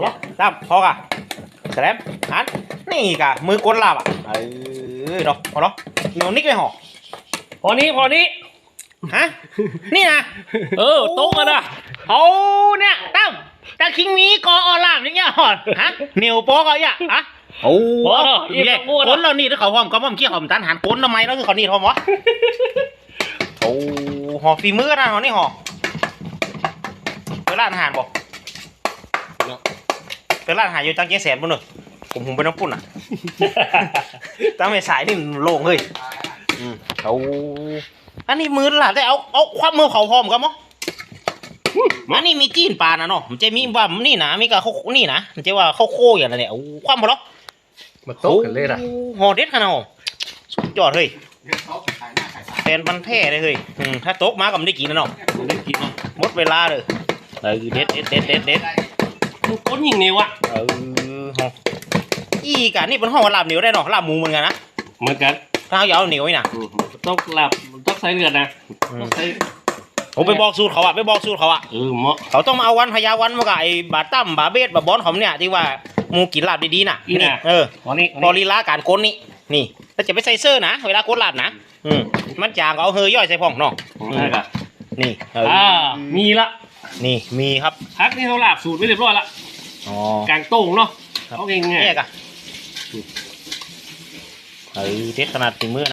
เหรอตามพอกะแสลมหันนี่กะมือกดลาบอะเออเนาะพอเนาะเหนียวนิกเลยหรอพอนี้พอนี้ฮะนี่นะเออโต๊ะกันนะเอาเนี่ยตั้มตาคิงมีกออลามอย่างเงี้ยหอดฮะเหนียวโป๊กอะอะอะโอ้พอเนาะอีกเย่ตะกูก้นะนเรานี่ถ้าเขาพร้อมก็พร้อมเกี่ยวหอมตันหันก้นทำไมแล้วคือเขานี่พร้อมวะโอ้หอฝีมือนะเขานี่หอเป็นร้านอาหารบอก เป็นร้านอาหารอยู่จังเจ๊แสนปุ่นเนอะผมผมเป็นน้ำปุ่นอะ ตั้งไม่สายนี่โล่งเฮ้ยอืมเอาอันนี้มือละแต่เอาเอาความมือเขาพร้อมกันมั้งอันนี้มีจีนปลานะเนาะมันจะมีว่านี่นะมีกับเขานี่นะมันจะว่าเขาโค้อย่างไรเนี่ยเอาความพอหรอมาโต๊ะกันเลยนะโอ้โหเด็ดขนาดนั้นสุดยอดเฮ้ยแฟนพันธุ์แท้เลยเฮ้ยอืมถ้าโต๊ะมาก็ไม่ได้กินนะเนาะมันได้กินเนาะหมดเวลาเลยเออเด็ดเด็ดเด็ดเด็ด เด็ดมันก้นยิงเนี่ยวะเออฮะอีกอะนี่เป็นห้องว่าลาบเหนียวได้เนาะลาบหมูเหมือนกันนะเหมือนกันถ้าเขาอยากเอาเหนียวไว้น่ะอืมต้องหลับต้องใส่เลือดนะอืมต้องใส่ผมไปบอกสูตรเขาอะไปบอกสูตรเขาอะเออเหมาะเขาต้องมาเอาวันพญาวันมากับไอ้บาตั้มบาเบสบาบอนของเนี่ยที่ว่าหมูกินลาบดีๆน่ะนี่เออพอนี้พอลีลาการก้นนี่นี่แล้วจะไปใส่เสื้อนะเวลาก้นลาบนะอืมมันจางก็เอาเฮยย่อยใส่พ่องเนาะนี่ครับนี่เออออ่ามีละนี่มีครับพักนี่เขาหลับสูตรไว้เรียบร้อยละอ๋อกลาง โต้งเนาะครับ เอาเองไงแยกอะเฮ้ยเด็ดขนาดฝีมือ